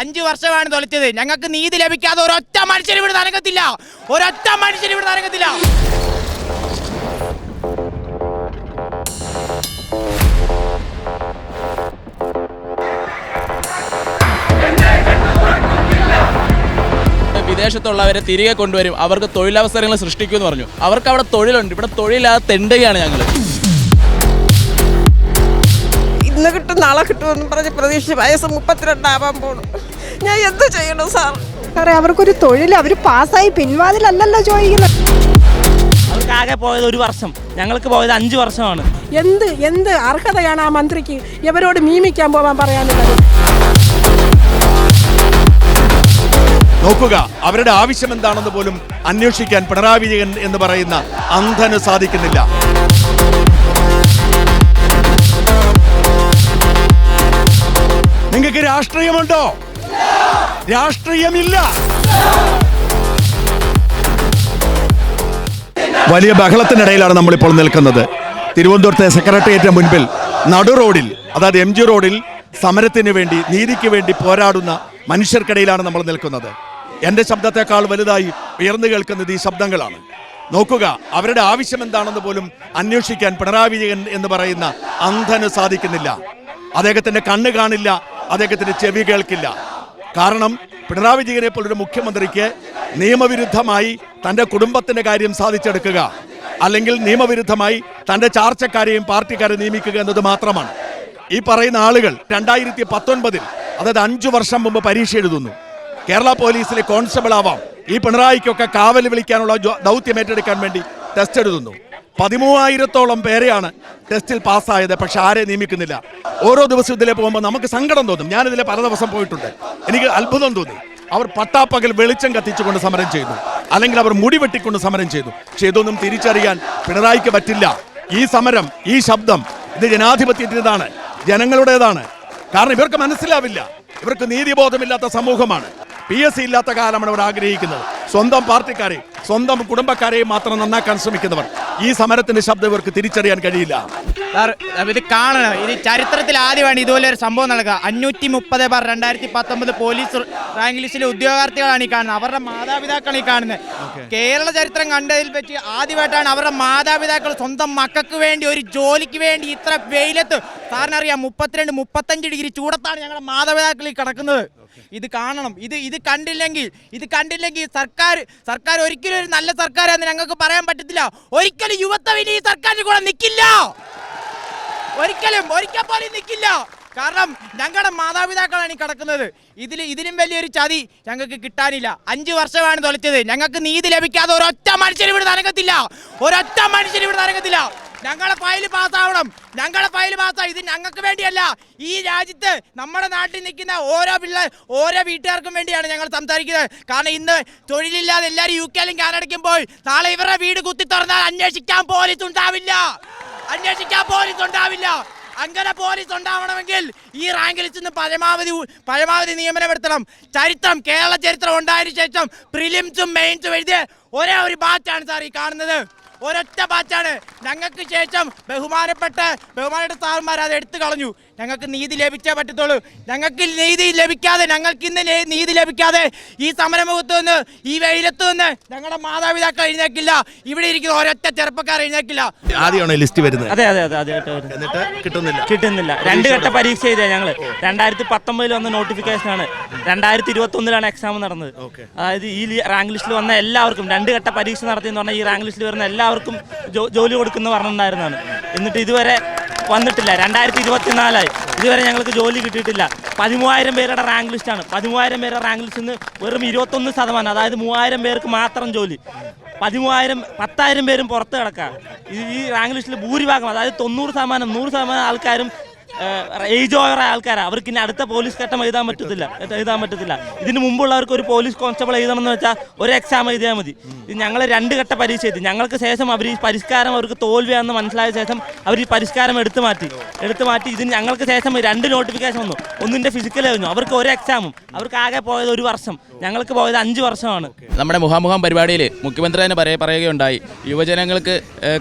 അഞ്ചു വർഷമാണ് തൊലച്ചത് ഞങ്ങൾക്ക് നീതി ലഭിക്കാതെ ഒരൊറ്റ മനുഷ്യർ ഇവിടെ നരങ്ങത്തില്ല ഒരൊറ്റ മനുഷ്യർ ഇവിടെ നരങ്ങത്തില്ല വിദേശത്തുള്ളവരെ തിരികെ കൊണ്ടുവരും. അവർക്ക് തൊഴിലവസരങ്ങൾ സൃഷ്ടിക്കുമെന്ന് പറഞ്ഞു. അവർക്ക് അവിടെ തൊഴിലുണ്ട്. ഇവിടെ തൊഴിലില്ലാതെ തെണ്ടുകയാണ് ഞങ്ങൾ ഇന്ന് കിട്ടും നാളെ കിട്ടുമെന്ന് പറഞ്ഞ് പ്രതീക്ഷിച്ച് വയസ്സ് മുപ്പത്തിരണ്ടാവാൻ പോണു. ഞാൻ എന്ത് ചെയ്യണം സാർ? സാറേ അവർക്കൊരു തൊഴിൽ അവർ പാസ്സായി പിൻവാതിലല്ലല്ലോ ചോദിക്കുന്നത് അവർക്ക് ആകെ പോയത് ഒരു വർഷം. ഞങ്ങൾക്ക് പോയത് അഞ്ച് വർഷമാണ്. എന്ത് എന്ത് അർഹതയാണ് ആ മന്ത്രിക്ക്? ഇവരോട് മീമിക്കാൻ പോവാൻ പറയാനുള്ളത് നോക്കുക അവരുടെ ആവശ്യം എന്താണെന്ന് പോലും അന്വേഷിക്കാൻ പിണറായി വിജയൻ എന്ന് പറയുന്ന അന്ധന് സാധിക്കുന്നില്ല. നിങ്ങൾക്ക് രാഷ്ട്രീയമുണ്ടോ? രാഷ്ട്രീയമില്ല. വലിയ ബഹളത്തിനിടയിലാണ് നമ്മളിപ്പോൾ നിൽക്കുന്നത്. തിരുവനന്തപുരത്തെ സെക്രട്ടേറിയറ്റിന് മുൻപിൽ നടു റോഡിൽ അതായത് എം ജി റോഡിൽ സമരത്തിന് വേണ്ടി നീതിക്ക് വേണ്ടി പോരാടുന്ന മനുഷ്യർക്കിടയിലാണ് നമ്മൾ നിൽക്കുന്നത്. എന്റെ ശബ്ദത്തെക്കാൾ വലുതായി ഉയർന്നു കേൾക്കുന്നത് ഈ ശബ്ദങ്ങളാണ്. നോക്കുക അവരുടെ ആവശ്യം എന്താണെന്ന് പോലും അന്വേഷിക്കാൻ പിണറായി വിജയൻ എന്ന് പറയുന്ന അന്ധന് സാധിക്കുന്നില്ല. അദ്ദേഹത്തിന്റെ കണ്ണ് കാണില്ല അദ്ദേഹത്തിന്റെ ചെവി കേൾക്കില്ല. കാരണം പിണറായി വിജയനെ പോലൊരു മുഖ്യമന്ത്രിക്ക് നിയമവിരുദ്ധമായി തന്റെ കുടുംബത്തിന്റെ കാര്യം സാധിച്ചെടുക്കുക അല്ലെങ്കിൽ നിയമവിരുദ്ധമായി തന്റെ ചാർച്ചക്കാരെയും പാർട്ടിക്കാരെ നിയമിക്കുക എന്നത് മാത്രമാണ്. ഈ പറയുന്ന ആളുകൾ രണ്ടായിരത്തി പത്തൊൻപതിൽ അതായത് അഞ്ചു വർഷം മുമ്പ് പരീക്ഷ എഴുതുന്നു. കേരള പോലീസിലെ കോൺസ്റ്റബിൾ ആവാം. ഈ പിണറായിക്കൊക്കെ കാവൽ വിളിക്കാനുള്ള ദൗത്യം ഏറ്റെടുക്കാൻ വേണ്ടി ടെസ്റ്റ് എഴുതുന്നു. പതിമൂവായിരത്തോളം പേരെയാണ് ടെസ്റ്റിൽ പാസ്സായത്. പക്ഷെ ആരെ നിയമിക്കുന്നില്ല. ഓരോ ദിവസവും ഇതിലെ പോകുമ്പോൾ നമുക്ക് സങ്കടം തോന്നും. ഞാനിതിലെ പല ദിവസം പോയിട്ടുണ്ട്. എനിക്ക് അത്ഭുതം തോന്നി. അവർ പട്ടാപ്പകൽ വെളിച്ചം കത്തിച്ചുകൊണ്ട് സമരം ചെയ്തു. അല്ലെങ്കിൽ അവർ മുടി വെട്ടിക്കൊണ്ട് സമരം ചെയ്തു. പക്ഷെ ഇതൊന്നും തിരിച്ചറിയാൻ പിണറായിക്ക് പറ്റില്ല. ഈ സമരം ഈ ശബ്ദം ഇത് ജനാധിപത്യത്തിന്റെതാണ്. ജനങ്ങളുടേതാണ്. കാരണം ഇവർക്ക് മനസ്സിലാവില്ല. ഇവർക്ക് നീതിബോധമില്ലാത്ത സമൂഹമാണ്. പി എസ് സി ഇല്ലാത്ത കാലമാണ് അവർ ആഗ്രഹിക്കുന്നത്. സ്വന്തം പാർട്ടിക്കാരെ സ്വന്തം കുടുംബക്കാരെയും മാത്രം നന്നാക്കാൻ ശ്രമിക്കുന്നവർ. ഈ സമരത്തിന്റെ ശബ്ദം ഇവർക്ക് തിരിച്ചറിയാൻ കഴിയില്ല. ഇത് കാണണം. ഇത് ചരിത്രത്തിൽ ആദ്യമാണ് ഇതുപോലെ ഒരു സംഭവം നടക്കുക. അഞ്ഞൂറ്റി മുപ്പത് ബാർ രണ്ടായിരത്തി പത്തൊമ്പത് പോലീസ് റാങ്ക് ലിസ്റ്റിലെ ഉദ്യോഗാർത്ഥികളാണ് ഈ കാണുന്നത്. അവരുടെ മാതാപിതാക്കളാണ് ഈ കാണുന്നത്. കേരള ചരിത്രം കണ്ടതിൽ വെച്ച് ആദ്യമായിട്ടാണ് അവരുടെ മാതാപിതാക്കൾ സ്വന്തം മക്കൾക്ക് വേണ്ടി ഒരു ജോലിക്ക് വേണ്ടി ഇത്ര വെയിലത്ത് സാറിനറിയാം മുപ്പത്തിരണ്ട് മുപ്പത്തഞ്ച് ഡിഗ്രി ചൂടത്താണ് ഞങ്ങളുടെ മാതാപിതാക്കൾ ഈ കിടക്കുന്നത്. ഇത് കാണണം. ഇത് ഇത് കണ്ടില്ലെങ്കിൽ ഇത് കണ്ടില്ലെങ്കിൽ സർക്കാർ സർക്കാർ ഒരിക്കലും ഒരു നല്ല സർക്കാരാന്ന് ഞങ്ങൾക്ക് പറയാൻ പറ്റത്തില്ല. ഒരിക്കലും യുവത്വം ഇനി ഈ സർക്കാരിന്റെ കൂടെ നിൽക്കില്ല ഒരിക്കലും ഒരിക്കൽ പോലും നിൽക്കില്ല കാരണം ഞങ്ങളുടെ മാതാപിതാക്കളാണ് ഈ കിടക്കുന്നത്. ഇതിൽ ഇതിലും വലിയൊരു ചതി ഞങ്ങൾക്ക് കിട്ടാനില്ല. അഞ്ച് വർഷമാണ് തൊലച്ചത് ഞങ്ങൾക്ക് നീതി ലഭിക്കാതെ ഒരൊറ്റ മനുഷ്യരും ഇവിടെ നരങ്ങത്തില്ല. ഒരൊറ്റ മനുഷ്യരും ഇവിടെ നരങ്ങത്തില്ല. ഞങ്ങളെ ഫയൽ പാസ്സാവണം. ഞങ്ങളെ ഫയൽ പാസ്സാ. ഇത് ഞങ്ങൾക്ക് വേണ്ടിയല്ല. ഈ രാജ്യത്ത് നമ്മുടെ നാട്ടിൽ നിൽക്കുന്ന ഓരോ പിള്ളേർ ഓരോ വീട്ടുകാർക്കും വേണ്ടിയാണ് ഞങ്ങൾ സംസാരിക്കുന്നത്. കാരണം ഇന്ന് തൊഴിലില്ലാതെ എല്ലാവരും യു കെയിലും കാനഡയ്ക്കും പോയി നാളെ ഇവരുടെ വീട് കുത്തി തുറന്നാൽ അന്വേഷിക്കാൻ പോലീസ് ഉണ്ടാവില്ല. അന്വേഷിക്കാൻ പോലീസ് ഉണ്ടാവില്ല. അങ്ങനെ പോലീസ് ഉണ്ടാവണമെങ്കിൽ ഈ റാങ്ക് ലിസ്റ്റിൽ നിന്ന് പരമാവധി പരമാവധി നിയമനപ്പെടുത്തണം ചരിത്രം കേരള ചരിത്രം ഉണ്ടായതിനു ശേഷം പ്രിലിംസും മെയിൻസും എഴുതിയ ഒരേ ഒരു ബാച്ചാണ് സാർ ഈ കാണുന്നത്. ഒരൊറ്റ ബാച്ചാണ് ഞങ്ങൾക്ക് ശേഷം ബഹുമാനപ്പെട്ട ബഹുമാനപ്പെട്ട സാറന്മാർ അത് എടുത്തു കളഞ്ഞു. ഞങ്ങൾക്ക് നീതി ലഭിച്ചേ പറ്റത്തുള്ളൂ. ഞങ്ങൾക്ക് നീതി ലഭിക്കാതെ ഞങ്ങൾക്ക് ഇന്ന് നീതി ലഭിക്കാതെ ഈ സമരമുഖത്ത് നിന്ന് ഈ വെയിലത്ത് നിന്ന് ഞങ്ങളുടെ മാതാപിതാക്കൾ എഴുന്നേക്കില്ല. ഇവിടെ ഇരിക്കുന്ന ഒരൊറ്റ ചെറുപ്പക്കാർ എഴുന്നേക്കില്ല. ആദ്യമാണ് ലിസ്റ്റ് വരുന്നത്? അതെ അതെ അതെ അതെ എന്നിട്ട് കിട്ടുന്നില്ല. കിട്ടുന്നില്ല. രണ്ട് ഘട്ട പരീക്ഷ ചെയ്തേ ഞങ്ങൾ രണ്ടായിരത്തി പത്തൊമ്പതിൽ വന്ന നോട്ടിഫിക്കേഷൻ ആണ്. രണ്ടായിരത്തി ഇരുപത്തി ഒന്നിലാണ് എക്സാം നടന്നത് അതായത് ഈ റാങ്ക് ലിസ്റ്റിൽ വന്ന എല്ലാവർക്കും രണ്ട് ഘട്ട പരീക്ഷ നടത്തിയെന്ന് പറഞ്ഞാൽ ഈ റാങ്ക് ലിസ്റ്റിൽ വരുന്ന എല്ലാവർക്കും ജോലി കൊടുക്കുന്ന പറഞ്ഞിട്ടുണ്ടായിരുന്നതാണ്. എന്നിട്ട് ഇതുവരെ വന്നിട്ടില്ല. രണ്ടായിരത്തി ഇരുപത്തിനാലായി ഇതുവരെ ഞങ്ങൾക്ക് ജോലി കിട്ടിയിട്ടില്ല. പതിമൂവായിരം പേരുടെ റാങ്ക് ലിസ്റ്റാണ് പതിമൂവായിരം പേരുടെ റാങ്ക് ലിസ്റ്റിൽ നിന്ന് വെറും ഇരുപത്തൊന്ന് ശതമാനം അതായത് മൂവായിരം പേർക്ക് മാത്രം ജോലി. പതിമൂവായിരം പത്തായിരം പേരും പുറത്ത് കിടക്കാം. ഈ ഈ റാങ്ക് ലിസ്റ്റിൽ ഭൂരിഭാഗം അതായത് തൊണ്ണൂറ് ശതമാനം നൂറ് ശതമാനം ആൾക്കാരും ഏജ് ഓവർ ആൾക്കാരാണ് അവർക്ക് ഇനി അടുത്ത പോലീസ് ഘട്ടം എഴുതാൻ പറ്റത്തില്ല. എഴുതാൻ പറ്റത്തില്ല. ഇതിന് മുമ്പുള്ളവർക്ക് ഒരു പോലീസ് കോൺസ്റ്റബിൾ എഴുതണം എന്ന് വെച്ചാൽ ഒരു എക്സാം എഴുതിയാൽ മതി. ഞങ്ങൾ രണ്ട് ഘട്ട പരീക്ഷ എഴുതി. ഞങ്ങൾക്ക് ശേഷം അവർ ഈ പരിഷ്കാരം അവർക്ക് തോൽവിയാണെന്ന് മനസ്സിലായ ശേഷം അവർ ഈ പരിഷ്കാരം എടുത്തു മാറ്റി. എടുത്തു മാറ്റി. ഇതിന് ഞങ്ങൾക്ക് ശേഷം രണ്ട് നോട്ടിഫിക്കേഷൻ വന്നു. ഒന്നിന്റെ ഫിസിക്കൽ കഴിഞ്ഞു. അവർക്ക് ഒരു എക്സാമും അവർക്ക് ആകെ പോയത് ഒരു വർഷം. ഞങ്ങൾക്ക് പോയത് അഞ്ച് വർഷമാണ്. നമ്മുടെ മുഖാമുഖം പരിപാടിയിൽ മുഖ്യമന്ത്രി തന്നെ പറയ പറയുകയുണ്ടായി. യുവജനങ്ങൾക്ക്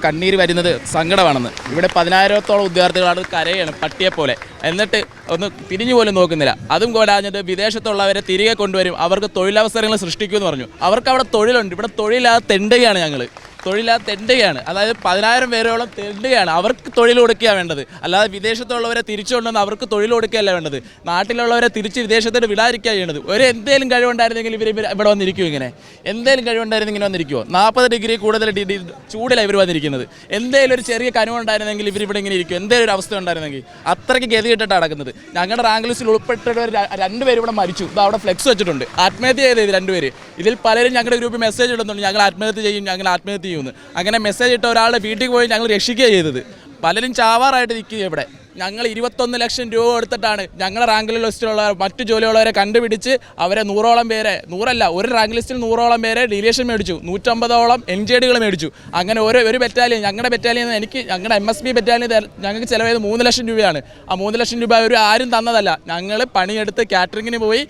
കണ്ണീര് വരുന്നത് സങ്കടമാണെന്ന്. ഇവിടെ പതിനായിരത്തോളം വിദ്യാർത്ഥികളാണ് കരയാണ്. പട്ടിണി പോലെ എന്നിട്ട് ഒന്ന് തിരിഞ്ഞു പോലും നോക്കുന്നില്ല. അതും കൂടാഞ്ഞത് വിദേശത്തുള്ളവരെ തിരികെ കൊണ്ടുവരും. അവർക്ക് തൊഴിലവസരങ്ങൾ സൃഷ്ടിക്കുമെന്ന് പറഞ്ഞു. അവർക്ക് അവിടെ തൊഴിലുണ്ട്. ഇവിടെ തൊഴിലാതെ തെണ്ടുകയാണ് ഞങ്ങൾ തൊഴിലാതെ തെണ്ടുകയാണ്. അതായത് പതിനായിരം പേരോളം തെണ്ടുകയാണ്. അവർക്ക് തൊഴിൽ കൊടുക്കുകയാണ് വേണ്ടത്. അല്ലാതെ വിദേശത്തുള്ളവരെ തിരിച്ചു കൊണ്ടുവന്ന് അവർക്ക് തൊഴിൽ കൊടുക്കുകയല്ല വേണ്ടത്. നാട്ടിലുള്ളവരെ തിരിച്ച് വിദേശത്തോട് വിടാതിരിക്കുക ചെയ്യേണ്ടത് ഒരു എന്തേലും കഴിവുണ്ടായിരുന്നെങ്കിൽ ഇവർ ഇവിടെ വന്നിരിക്കും ഇങ്ങനെ? എന്തേലും കഴിവുണ്ടായിരുന്നെങ്കിൽ ഇങ്ങനെ വന്നിരിക്കുമോ നാൽപ്പത് ഡിഗ്രി കൂടുതൽ ചൂടിലാണ് ഇവർ വന്നിരിക്കുന്നത്. എന്തേലും ഒരു ചെറിയ കനുവുണ്ടായിരുന്നെങ്കിൽ ഇവർ ഇവിടെ ഇങ്ങനെ ഇരിക്കും എന്തേലും ഒരു അവസ്ഥ ഉണ്ടായിരുന്നെങ്കിൽ? അത്രയ്ക്ക് ഗതികെട്ടിട്ടാണ് നടക്കുന്നത്. ഞങ്ങളുടെ റാങ്ക് ലിസ്റ്റിൽ ഉൾപ്പെട്ടിട്ട് രണ്ടുപേരും ഇവിടെ മരിച്ചു. ഇത് അവിടെ ഫ്ലെക്സ് വെച്ചിട്ടുണ്ട്. ആത്മഹത്യ ചെയ്ത് ഇത് രണ്ടുപേര്. ഇതിൽ പലരും ഞങ്ങളുടെ ഗ്രൂപ്പിൽ മെസ്സേജ് ഇടുന്നുണ്ട്. ഞങ്ങൾ ആത്മഹത്യ ചെയ്യും. ഞങ്ങൾ ആത്മഹത്യ ചെയ്യുമെന്ന് അങ്ങനെ മെസ്സേജ് ഇട്ട ഒരാളുടെ വീട്ടിൽ പോയി ഞങ്ങൾ രക്ഷിക്കുക ചെയ്തത്. പലരും ചാവാറായിട്ട് നിൽക്കുക ഇവിടെ. ഞങ്ങൾ ഇരുപത്തൊന്ന് ലക്ഷം രൂപ എടുത്തിട്ടാണ് ഞങ്ങളുടെ റാങ്ക് ലിസ്റ്റിലുള്ള മറ്റു ജോലിയുള്ളവരെ കണ്ടുപിടിച്ച് അവരെ നൂറോളം പേരെ നൂറല്ല ഒരു റാങ്ക് ലിസ്റ്റിൽ നൂറോളം പേരെ ഡിലീഷൻ മേടിച്ചു. നൂറ്റമ്പതോളം എൻ ജെ ഡികൾ മേടിച്ചു. അങ്ങനെ ഓരോ ഒരു ബറ്റാലിയൻ ഞങ്ങളുടെ ബറ്റാലിയൻ എനിക്ക് ഞങ്ങളുടെ എം എസ് ബി ബറ്റാലിയൻ ഞങ്ങൾക്ക് ചിലവായത് മൂന്ന് ലക്ഷം രൂപയാണ്. ആ മൂന്ന് ലക്ഷം രൂപ ഒരു ആരും തന്നതല്ല. ഞങ്ങൾ പണിയെടുത്ത് കാറ്ററിങ്ങിന് പോയി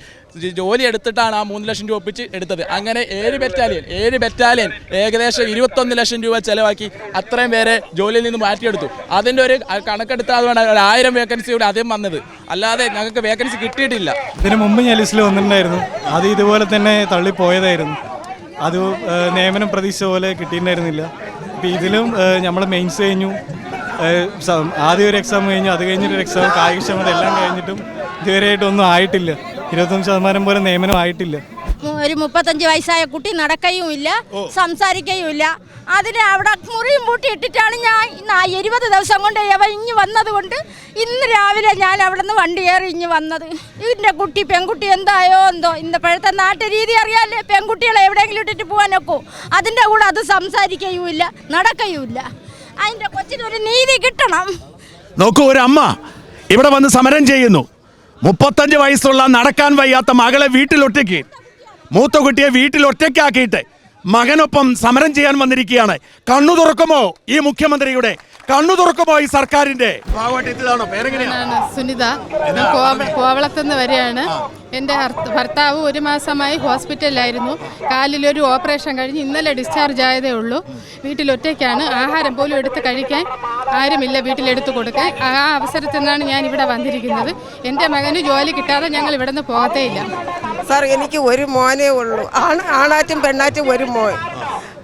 ജോലി എടുത്തിട്ടാണ് ആ മൂന്ന് ലക്ഷം രൂപ ഒപ്പിച്ച് എടുത്തത്. അങ്ങനെ ഏഴ് ബറ്റാലിയൻ ഏഴ് ബറ്റാലിയൻ ഏകദേശം ഇരുപത്തൊന്ന് ലക്ഷം രൂപ ചെലവാക്കി അത്രയും പേരെ ജോലിയിൽ നിന്ന് മാറ്റിയെടുത്തു. അതിന്റെ ഒരു കണക്കെടുത്താതാണ് ഒരു ആയിരം വേക്കൻസി കൂടി ആദ്യം വന്നത്. അല്ലാതെ ഞങ്ങൾക്ക് വേക്കൻസി കിട്ടിയിട്ടില്ല. ഇതിനു മുമ്പ് ഞാൻ ലിസ്റ്റിൽ വന്നിട്ടുണ്ടായിരുന്നു. അത് ഇതുപോലെ തന്നെ തള്ളിപ്പോയതായിരുന്നു. അത് നിയമനം പ്രതീക്ഷിച്ച പോലെ കിട്ടിയിട്ടുണ്ടായിരുന്നില്ല. ഇതിലും നമ്മൾ മെയിൻസ് കഴിഞ്ഞു. ആദ്യം ഒരു എക്സാം കഴിഞ്ഞു അത് കഴിഞ്ഞിട്ടൊരു എക്സാം കായികക്ഷമത എല്ലാം കഴിഞ്ഞിട്ടും ഇതുവരെയായിട്ടൊന്നും ആയിട്ടില്ല. ഇരുപത്തൊന്ന് ശതമാനം പോലും നിയമനം ആയിട്ടില്ല. ഒരു മുപ്പത്തഞ്ച് വയസ്സായ കുട്ടി നടക്കുകയുമില്ല സംസാരിക്കുകയുമില്ല അതിന് അവിടെ മുറിയും പൂട്ടി ഇട്ടിട്ടാണ് ഞാൻ ഇരുപത് ദിവസം കൊണ്ട് അവ ഇഞ്ഞ് വന്നത് കൊണ്ട് ഇന്ന് രാവിലെ ഞാൻ അവിടെ നിന്ന് വണ്ടി കയറി ഇഞ്ഞ് വന്നത്. ഇതിന്റെ കുട്ടി പെൺകുട്ടി എന്തായോ എന്തോ ഇന്നപ്പോഴത്തെ നാട്ടു രീതി അറിയാല്ലേ? പെൺകുട്ടികളെ എവിടെയെങ്കിലും ഇട്ടിട്ട് പോകാനൊക്കെ? അതിന്റെ കൂടെ അത് സംസാരിക്കുകയുമില്ല നടക്കുകയുമില്ല അതിന്റെ കൊച്ചിനൊരു നീതി കിട്ടണം. നോക്കൂ ഒരു അമ്മ ഇവിടെ വന്ന് സമരം ചെയ്യുന്നു. മുപ്പത്തഞ്ച് വയസ്സുള്ള നടക്കാൻ വയ്യാത്ത മകളെ വീട്ടിലൊറ്റയ്ക്ക്. മൂത്ത കുട്ടിയെ വീട്ടിൽ ഒറ്റയ്ക്കാക്കിയിട്ട് മകനൊപ്പം സമരം ചെയ്യാൻ വന്നിരിക്കുകയാണ്. കണ്ണു തുറക്കുമോ ഈ മുഖ്യമന്ത്രിയുടെ? കണ്ണു തുറക്കുമോ ഈ സർക്കാരിന്റെ? സുനിത. കോവളത്തുനിന്ന് വരെയാണ് എന്റെ ഭർത്താവ് ഒരു മാസമായി ഹോസ്പിറ്റലിലായിരുന്നു. കാലിലൊരു ഓപ്പറേഷൻ കഴിഞ്ഞ് ഇന്നലെ ഡിസ്ചാർജ് ആയതേ ഉള്ളൂ. വീട്ടിൽ ഒറ്റയ്ക്കാണ് ആഹാരം പോലും എടുത്ത് കഴിക്കാൻ ആരുമില്ല വീട്ടിലെടുത്ത് കൊടുക്കാൻ. ആ അവസരത്തിൽ നിന്നാണ് ഞാൻ ഇവിടെ വന്നിരിക്കുന്നത്. എന്റെ മകന് ജോലി കിട്ടാതെ ഞങ്ങൾ ഇവിടെ നിന്ന് പോകത്തേ ഇല്ല സാർ എനിക്ക് ഒരു മോനേ ഉള്ളൂ. ആണ് ആണാറ്റും പെണ്ണാറ്റും ഒരു മോൻ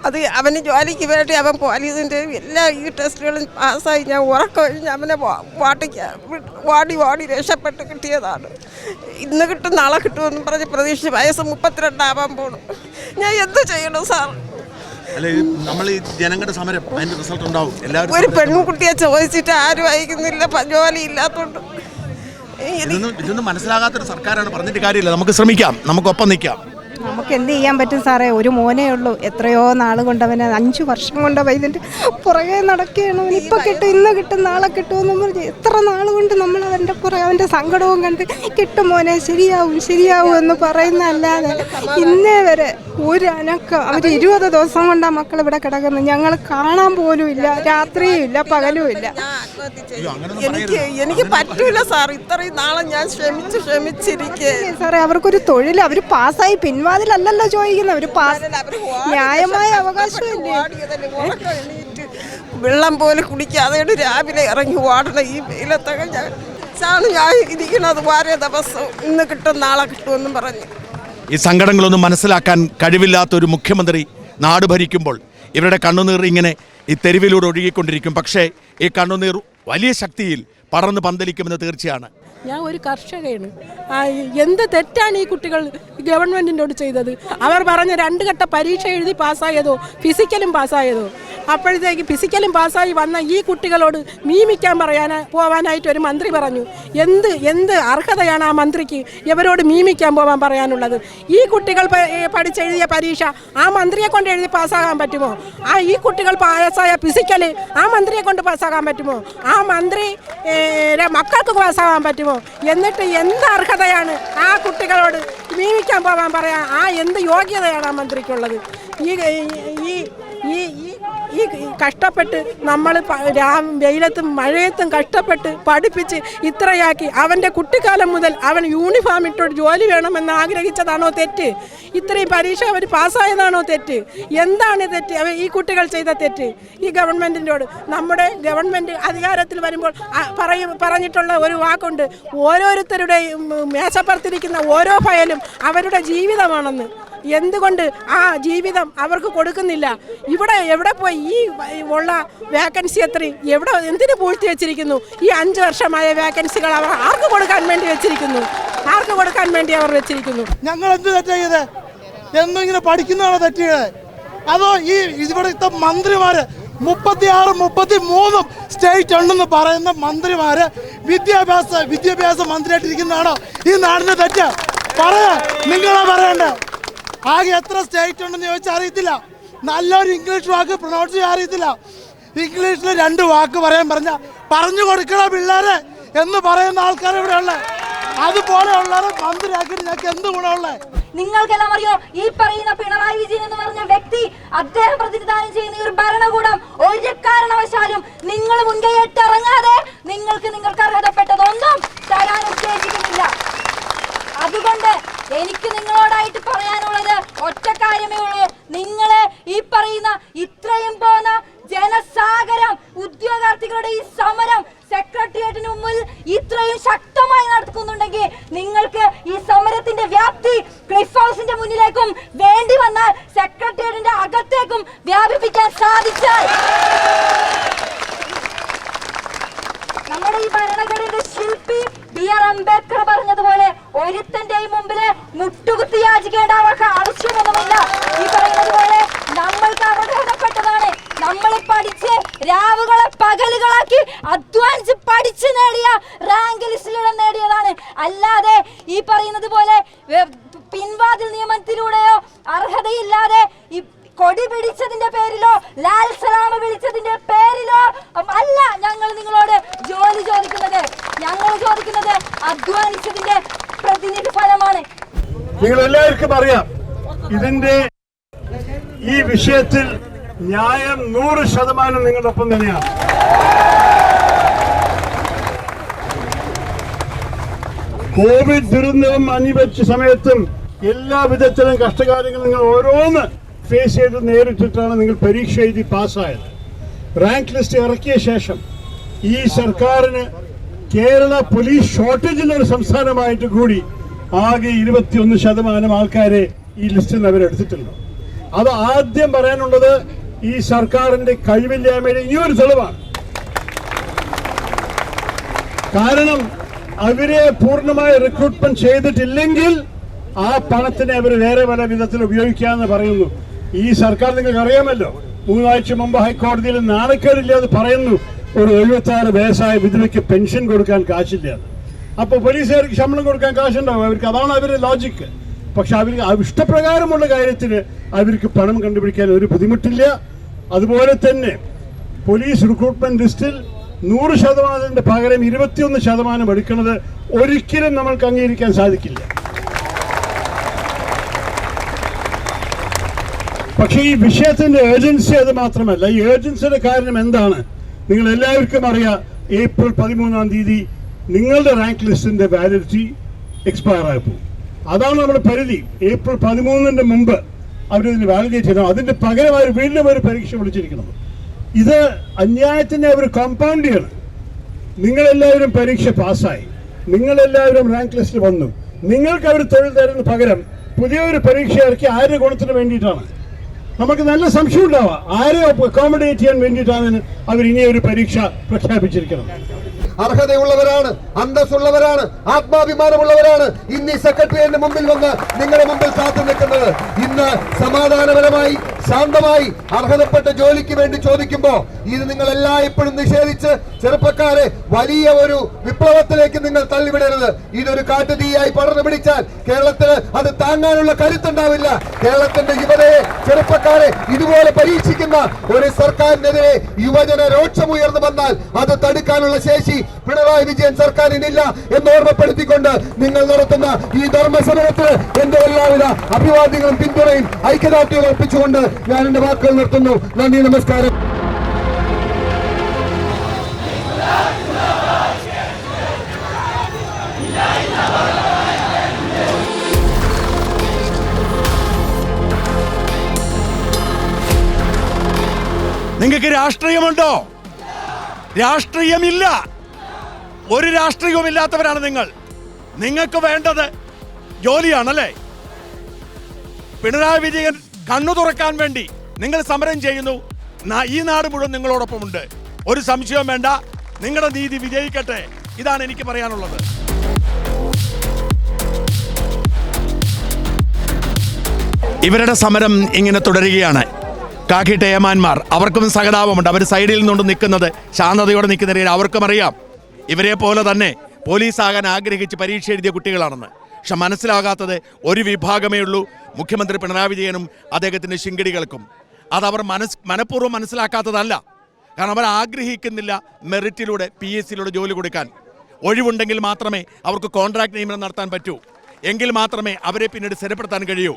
അത് അവന് ജോലിക്ക് വേണ്ടി അവൻ പോലീസിന്റെ എല്ലാ ഈ ടെസ്റ്റുകളും പാസ്സായി. ഞാൻ ഉറക്കം കഴിഞ്ഞ് അവനെ വാട്ടിക്ക് വാടി വാടി രക്ഷപ്പെട്ട് കിട്ടിയതാണ്. ഇന്ന് കിട്ടും നാളെ കിട്ടുമെന്ന് പറഞ്ഞ് പ്രതീക്ഷിച്ച് വയസ്സ് മുപ്പത്തിരണ്ടാവാൻ പോണു. ഞാൻ എന്ത് ചെയ്യണം സാർ? ഒരു പെൺകുട്ടിയെ ചോദിച്ചിട്ട് ആരും അയക്കുന്നില്ല ജോലി ഇല്ലാത്തോണ്ട്. ഇതൊന്നും മനസ്സിലാകാത്തൊരു സർക്കാരാണ് പറഞ്ഞിട്ട് കാര്യമില്ല. നമുക്ക് ശ്രമിക്കാം. നമുക്കൊപ്പം നിൽക്കാം. നമുക്ക് എന്ത് ചെയ്യാൻ പറ്റും സാറേ? ഒരു മോനേ ഉള്ളൂ. എത്രയോ നാൾ കൊണ്ട് അവന് അഞ്ചു വർഷം കൊണ്ട് വൈദ്യന്റെ ഇതിന്റെ പുറകെ നടക്കുകയാണ്. അവൻ ഇപ്പം കിട്ടും ഇന്ന് കിട്ടും നാളെ കിട്ടുമെന്ന് പറഞ്ഞ് എത്ര നാൾ കൊണ്ട് നമ്മൾ അവന്റെ പുറകെ അവന്റെ സങ്കടവും കണ്ട് കിട്ടും മോനെ ശരിയാവും ശരിയാവും എന്ന് പറയുന്നതല്ലാതെ ഇന്നേ വരെ ഒരു അനക്കം അവർ ഇരുപത് ദിവസം കൊണ്ട് ആ മക്കൾ ഇവിടെ കിടക്കുന്നത്. ഞങ്ങൾ കാണാൻ പോലും ഇല്ല രാത്രിയും ഇല്ല പകലും ഇല്ല. എനിക്ക് എനിക്ക് പറ്റൂല സാർ. ഇത്രയും നാളെ ഞാൻ ശ്രമിച്ച് ശ്രമിച്ചിരിക്കേ സാറേ അവർക്കൊരു തൊഴിൽ അവർ പാസ്സായി പിൻവാതിലല്ലല്ലോ ചോദിക്കുന്നത്. ഒരു ന്യായമായ അവകാശമില്ല വെള്ളം പോലെ കുടിക്കാതെ രാവിലെ ഇറങ്ങി ഓടണം ഈ വെയിലത്തൊക്കെ ഞാൻ ചാണ് ഞാൻ ഇരിക്കുന്നത് വാരേ ദിവസം. ഇന്ന് കിട്ടും നാളെ കിട്ടുമെന്നും പറഞ്ഞു. ഈ സങ്കടങ്ങളൊന്നും മനസ്സിലാക്കാൻ കഴിവില്ലാത്ത ഒരു മുഖ്യമന്ത്രി നാട് ഭരിക്കുമ്പോൾ ഇവരുടെ കണ്ണുനീർ ഇങ്ങനെ ഈ തെരുവിലൂടെ ഒഴുകിക്കൊണ്ടിരിക്കും. പക്ഷേ ഈ കണ്ണുനീർ വലിയ ശക്തിയിൽ പടർന്ന് പന്തലിക്കുമെന്ന് തീർച്ചയാണ്. ഞാൻ ഒരു കർഷകയാണ്. എന്ത് തെറ്റാണ് ഈ കുട്ടികൾ ഗവൺമെന്റിനോട് ചെയ്തത്? അവർ പറഞ്ഞ രണ്ട് ഘട്ട പരീക്ഷ എഴുതി പാസ്സായതോ? ഫിസിക്കലും പാസ്സായതോ? അപ്പോഴത്തേക്ക് ഫിസിക്കലും പാസ്സായി വന്ന ഈ കുട്ടികളോട് മീമിക്കാൻ പറയാൻ പോവാനായിട്ട് ഒരു മന്ത്രി പറഞ്ഞു. എന്ത് എന്ത് അർഹതയാണ് ആ മന്ത്രിക്ക്? ഇവരോട് മീമിക്കാൻ പോകാൻ പറയാനുള്ളത്? ഈ കുട്ടികൾ പഠിച്ചെഴുതിയ പരീക്ഷ ആ മന്ത്രിയെ കൊണ്ട് എഴുതി പാസ്സാകാൻ പറ്റുമോ? ആ ഈ കുട്ടികൾ പാസ്സായ ഫിസിക്കൽ ആ മന്ത്രിയെ കൊണ്ട് പാസ്സാകാൻ പറ്റുമോ? ആ മന്ത്രി മക്കൾക്ക് പാസ്സാകാൻ പറ്റുമോ? എന്നിട്ട് എന്ത് അർഹതയാണ് ആ കുട്ടികളോട് മീമിക്കാൻ പോകാൻ പറയാൻ? ആ എന്ത് യോഗ്യതയാണ് ആ മന്ത്രിക്കുള്ളത്? ഈ ഈ ഈ ഈ കഷ്ടപ്പെട്ട് നമ്മൾ വെയിലത്തും മഴയത്തും കഷ്ടപ്പെട്ട് പഠിപ്പിച്ച് ഇത്രയാക്കി അവന്റെ കുട്ടിക്കാലം മുതൽ അവൻ യൂണിഫോം ഇട്ടോട്ട് ജോലി വേണമെന്ന് ആഗ്രഹിച്ചതാണോ തെറ്റ്? ഇത്രയും പരീക്ഷ അവർ പാസ്സായതാണോ തെറ്റ്? എന്താണ് തെറ്റ്? അവ ഈ കുട്ടികൾ ചെയ്ത തെറ്റ്? ഈ ഗവൺമെന്റിനോട് നമ്മുടെ ഗവൺമെന്റ് അധികാരത്തിൽ വരുമ്പോൾ പറഞ്ഞിട്ടുള്ള ഒരു വാക്കുണ്ട് ഓരോരുത്തരുടെയും മേശപ്പുറത്തിരിക്കുന്ന ഓരോ ഫയലും അവരുടെ ജീവിതമാണെന്ന്. എന്തുകൊണ്ട് ആ ജീവിതം അവർക്ക് കൊടുക്കുന്നില്ല? ഇവിടെ എവിടെ പോയി? ഈ ഉള്ള വേക്കൻസി എത്രയും? എവിടെ എന്തിനു പൂഴ്ത്തി വെച്ചിരിക്കുന്നു? ഈ അഞ്ച് വർഷമായ വേക്കൻസികൾ അവർ ആർക്ക് കൊടുക്കാൻ വേണ്ടി വെച്ചിരിക്കുന്നു? ആർക്ക് കൊടുക്കാൻ വേണ്ടി അവർ വെച്ചിരിക്കുന്നു? ഞങ്ങൾ എന്ത് തെറ്റിയത് എന്തെങ്കിലും പഠിക്കുന്നതാണോ തെറ്റിയത് അതോ ഈ ഇവിടുത്തെ മന്ത്രിമാര് മുപ്പത്തിയാറ് മുപ്പത്തി മൂന്നും സ്റ്റേറ്റ് ഉണ്ടെന്ന് പറയുന്ന മന്ത്രിമാര് വിദ്യാഭ്യാസ വിദ്യാഭ്യാസ മന്ത്രിയായിട്ടിരിക്കുന്നതാണോ? ഈ നാടിന്റെ തെറ്റ്. പറയാ. നിങ്ങളാ പറയണ്ടേ? ആകെ എത്ര സ്റ്റേറ്റ് ഉണ്ടെന്ന് ചോദിച്ചാൽ അറിയത്തില്ല. നല്ലൊരു ഇംഗ്ലീഷ് വാക്ക് പ്രൊണൗൺസ് ചെയ്യാൻ അറിയത്തില്ല. ഇംഗ്ലീഷിൽ രണ്ട് വാക്ക് പറയാൻ പറഞ്ഞ പറഞ്ഞു കൊടുക്കണ പിള്ളേരെ എന്ന് പറയുന്ന ആൾക്കാർ ഇവിടെ ഉള്ളത് അതുപോലെയുള്ളവരെ മന്ത്രിയാക്കിയിട്ട് ഞങ്ങൾക്ക് എന്ത് ഗുണമുള്ളത് നിങ്ങൾക്കെല്ലാം അറിയോ? ഈ പറയുന്ന പിണറായി വിജയൻ എന്ന് പറഞ്ഞ വ്യക്തി അദ്ദേഹം പ്രതിനിധാനം ചെയ്യുന്ന ഒരു ഭരണകൂടം ഒരു കാരണവശാലും നിങ്ങൾ മുൻകൈയിട്ട് ഇറങ്ങാതെ നിങ്ങൾക്ക് നിങ്ങൾക്ക് അർഹതപ്പെട്ടതൊന്നും തരാൻ ഉദ്ദേശിക്കുന്നില്ല. അതുകൊണ്ട് എനിക്ക് നിങ്ങളോടായിട്ട് പറയാനുള്ളത് ഒറ്റ കാര്യമേ ഉള്ളൂ. നിങ്ങളെ ഈ പറയുന്ന ഇത്രയും പോന്ന ജനസാഗരം ഉദ്യോഗാർത്ഥികളുടെ ഈ സമരം സെക്രട്ടേറിയറ്റിന് മുമ്പിൽ ഇത്രയും ശക്തമായി നടക്കുന്നുണ്ടെങ്കിൽ നിങ്ങൾക്ക് ഈ സമരത്തിന്റെ വ്യാപ്തി ക്ലിഫ് ഹൗസിന്റെ മുന്നിലേക്കും വേണ്ടി വന്നാൽ സെക്രട്ടേറിയറ്റിന്റെ അകത്തേക്കും വ്യാപിപ്പിക്കാൻ സാധിച്ചാൽ നമ്മുടെ ഈ ഭരണഘടനയുടെ ശില്പി ബി ആർ അംബേദ്കർ പറഞ്ഞതുപോലെ ഒരുത്തന്റെയും മുമ്പിൽ മുട്ടുകുത്തി യാചിക്കേണ്ട അവർക്ക് ആവശ്യമൊന്നുമില്ല. ഈ പറയുന്നത് പോലെ നമ്മൾക്ക് അർഹതപ്പെട്ടതാണ് നമ്മൾ പഠിച്ച് രാവുകളെ പകലുകളാക്കി അധ്വാനിച്ച് പഠിച്ച് നേടിയ റാങ്ക് ലിസ്റ്റിലൂടെ നേടിയതാണ്. അല്ലാതെ ഈ പറയുന്നത് പോലെ അറിയാം ഇതിന്റെ ഈ വിഷയത്തിൽ ന്യായം നൂറ് ശതമാനം നിങ്ങളുടെ ഒപ്പം തന്നെയാണ്. കോവിഡ് ദുരന്തം അണിവെച്ച സമയത്തും എല്ലാ വിധത്തിലും കഷ്ടകാലങ്ങളും നിങ്ങൾ ഓരോന്ന് ഫേസ് ചെയ്ത് നേരിട്ടിട്ടാണ് നിങ്ങൾ പരീക്ഷ എഴുതി പാസ്സായത്. റാങ്ക് ലിസ്റ്റ് ഇറക്കിയ ശേഷം ഈ സർക്കാരിന് കേരള പോലീസ് ഷോർട്ടേജുള്ള ഒരു സംസ്ഥാനമായിട്ട് കൂടി ആകെ ഇരുപത്തിയൊന്ന് ശതമാനം ആൾക്കാരെ ഈ ലിസ്റ്റിൽ നിന്ന് അവരെടുത്തിട്ടുണ്ട്. അത് ആദ്യം പറയാനുള്ളത് ഈ സർക്കാരിന്റെ കഴിവില്ലായ്മയുടെ ഈ ഒരു തെളിവാണ്. കാരണം അവരെ പൂർണമായി റിക്രൂട്ട്മെന്റ് ചെയ്തിട്ടില്ലെങ്കിൽ ആ പണത്തിനെ അവർ വേറെ പല വിധത്തിൽ ഉപയോഗിക്കാമെന്ന് പറയുന്നു. ഈ സർക്കാർ നിങ്ങൾക്ക് അറിയാമല്ലോ മൂന്നാഴ്ച മുമ്പ് ഹൈക്കോടതിയിൽ നാണക്കേടില്ലാതെ പറയുന്നു ഒരു എഴുപത്തി ആറ് വയസ്സായ വിധവയ്ക്ക് പെൻഷൻ കൊടുക്കാൻ കാശില്ല അപ്പൊ പോലീസുകാർക്ക് ശമ്പളം കൊടുക്കാൻ കാശുണ്ടാവും. അവർക്ക് അതാണ് അവരുടെ ലോജിക്ക് പക്ഷെ അവർക്ക് ഇഷ്ടപ്രകാരമുള്ള കാര്യത്തിന് അവർക്ക് പണം കണ്ടുപിടിക്കാൻ ഒരു ബുദ്ധിമുട്ടില്ല. അതുപോലെ തന്നെ പോലീസ് റിക്രൂട്ട്മെന്റ് ലിസ്റ്റിൽ നൂറ് ശതമാനത്തിന്റെ പകരം ഇരുപത്തിയൊന്ന് ശതമാനം എടുക്കുന്നത് ഒരിക്കലും നമ്മൾക്ക് അംഗീകരിക്കാൻ സാധിക്കില്ല. പക്ഷേ ഈ വിഷയത്തിന്റെ ഏജൻസി അത് മാത്രമല്ല. ഈ ഏജൻസിയുടെ കാരണം എന്താണ്? നിങ്ങൾ എല്ലാവർക്കും അറിയാം. ഏപ്രിൽ പതിമൂന്നാം തീയതി നിങ്ങളുടെ റാങ്ക് ലിസ്റ്റിന്റെ വാലിഡിറ്റി എക്സ്പയർ ആയി പോകും. അതാണ് നമ്മുടെ പരിധി. ഏപ്രിൽ പതിമൂന്നിന്റെ മുമ്പ് അവരിതിന് വാലിഡേറ്റ് ചെയ്യണം അതിന്റെ പകരം അവർ വീണ്ടും ഒരു പരീക്ഷ വിളിച്ചിരിക്കുന്നത്. ഇത് അന്യായത്തിനെ ഒരു കോമ്പൗണ്ട് ചെയ്യണം. നിങ്ങളെല്ലാവരും പരീക്ഷ പാസ്സായി. നിങ്ങളെല്ലാവരും റാങ്ക് ലിസ്റ്റിൽ വന്നു. നിങ്ങൾക്ക് അവർ തൊഴിൽ തരുന്ന പകരം പുതിയൊരു പരീക്ഷ ഇറക്കി ആരുടെ ഗുണത്തിന് വേണ്ടിയിട്ടാണ്? നമുക്ക് നല്ല സംശയം ഉണ്ടാവാം. ആരെ അക്കോമഡേറ്റ് ചെയ്യാൻ വേണ്ടിയിട്ടാണ് അവർ ഇനിയൊരു പരീക്ഷ പ്രഖ്യാപിച്ചിരിക്കുന്നത്? അർഹതയുള്ളവരാണ് അന്തസ്സുള്ളവരാണ് ആത്മാഭിമാനമുള്ളവരാണ്. ഇന്ന് ഈ സെക്രട്ടേറിയറ്റിന് മുമ്പിൽ വന്ന് നിങ്ങളുടെ മുമ്പിൽ കാത്തു നിൽക്കുന്നത് ഇന്ന് സമാധാനപരമായി ശാന്തമായി അർഹതപ്പെട്ട ജോലിക്ക് വേണ്ടി ചോദിക്കുമ്പോൾ ഇത് നിങ്ങൾ എല്ലായ്പ്പോഴും നിഷേധിച്ച് ചെറുപ്പക്കാരെ വലിയ ഒരു വിപ്ലവത്തിലേക്ക് നിങ്ങൾ തള്ളിവിടരുത്. ഇതൊരു കാട്ടുതീയായി പടർന്നു പിടിച്ചാൽ കേരളത്തിന് അത് താങ്ങാനുള്ള കരുത്തുണ്ടാവില്ല. കേരളത്തിന്റെ യുവതയെ ചെറുപ്പക്കാരെ ഇതുപോലെ പരീക്ഷിക്കുന്ന ഒരു സർക്കാരിനെതിരെ യുവജന രോക്ഷമുയർന്നു വന്നാൽ അത് തടുക്കാനുള്ള ശേഷി പിണറായി വിജയൻ സർക്കാരിനില്ല എന്ന് ഓർമ്മപ്പെടുത്തിക്കൊണ്ട് നിങ്ങൾ നടത്തുന്ന ഈ ധർമ്മസമരത്തിൽ എന്റെ എല്ലാവിധ അഭിവാദ്യങ്ങളും പിന്തുണയും ഐക്യദാർഢ്യവും അർപ്പിച്ചുകൊണ്ട് ഞാൻ എന്റെ വാക്കുകൾ നിർത്തുന്നു. നന്ദി നമസ്കാരം. നിങ്ങൾക്ക് രാഷ്ട്രീയമുണ്ടോ? രാഷ്ട്രീയമില്ല. ഒരു രാഷ്ട്രീയവും ഇല്ലാത്തവരാണ് നിങ്ങൾ. നിങ്ങൾക്ക് വേണ്ടത് ജോലിയാണല്ലേ? പിണറായി വിജയൻ കണ്ണു തുറക്കാൻ വേണ്ടി നിങ്ങൾ സമരം ചെയ്യുന്നു. ഈ നാട് മുഴുവൻ നിങ്ങളോടൊപ്പമുണ്ട്. ഒരു സംശയവും വേണ്ട. നിങ്ങളുടെ നീതി വിജയിക്കട്ടെ. ഇതാണ് എനിക്ക് പറയാനുള്ളത്. ഇവരുടെ സമരം ഇങ്ങനെ തുടരുകയാണ്. കാക്കി ഏമാന്മാർ അവർക്കും സഹതാപമുണ്ട്. അവർ സൈഡിൽ നിന്നുകൊണ്ട് നിൽക്കുന്നത് ശാന്തതയോടെ നിൽക്കുന്നവരെ അവർക്കും അറിയാം. ഇവരെ പോലെ തന്നെ പോലീസാകാൻ ആഗ്രഹിച്ച് പരീക്ഷ എഴുതിയ കുട്ടികളാണെന്ന്. പക്ഷെ മനസ്സിലാകാത്തത് ഒരു വിഭാഗമേ ഉള്ളൂ. മുഖ്യമന്ത്രി പിണറായി വിജയനും അദ്ദേഹത്തിന്റെ ശിങ്കടികൾക്കും. അതവർ മനസ് മനഃപൂർവം മനസ്സിലാക്കാത്തതല്ല. കാരണം അവർ ആഗ്രഹിക്കുന്നില്ല മെറിറ്റിലൂടെ പി എസ് സിയിലൂടെ ജോലി കൊടുക്കാൻ. ഒഴിവുണ്ടെങ്കിൽ മാത്രമേ അവർക്ക് കോൺട്രാക്ട് നിയമനം നടത്താൻ പറ്റൂ. എങ്കിൽ മാത്രമേ അവരെ പിന്നീട് സ്ഥിരപ്പെടുത്താൻ കഴിയൂ.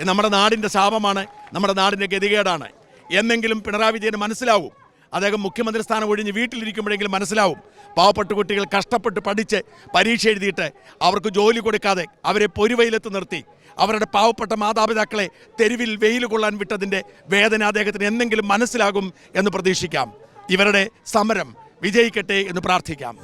നമ്മുടെ നാടിന്റെ ശാപമാണ് നമ്മുടെ നാടിന്റെ ഗതികേടാണ്. എന്നെങ്കിലും പിണറായി വിജയന് മനസ്സിലാവും. അദ്ദേഹം മുഖ്യമന്ത്രി സ്ഥാനം ഒഴിഞ്ഞ് വീട്ടിലിരിക്കുമ്പോഴെങ്കിലും മനസ്സിലാവും. പാവപ്പെട്ട കുട്ടികൾ കഷ്ടപ്പെട്ട് പഠിച്ച് പരീക്ഷ എഴുതിയിട്ട് അവർക്ക് ജോലി കൊടുക്കാതെ അവരെ പൊരുവയിലെത്ത് നിർത്തി. അവരുടെ പാവപ്പെട്ട മാതാപിതാക്കളെ തെരുവിൽ വെയിൽ കൊള്ളാൻ വിട്ടതിന്റെ വേദന അദ്ദേഹത്തിന് എന്തെങ്കിലും മനസ്സിലാകും എന്ന് പ്രതീക്ഷിക്കാം. ഇവരുടെ സമരം വിജയിക്കട്ടെ എന്ന് പ്രാർത്ഥിക്കാം.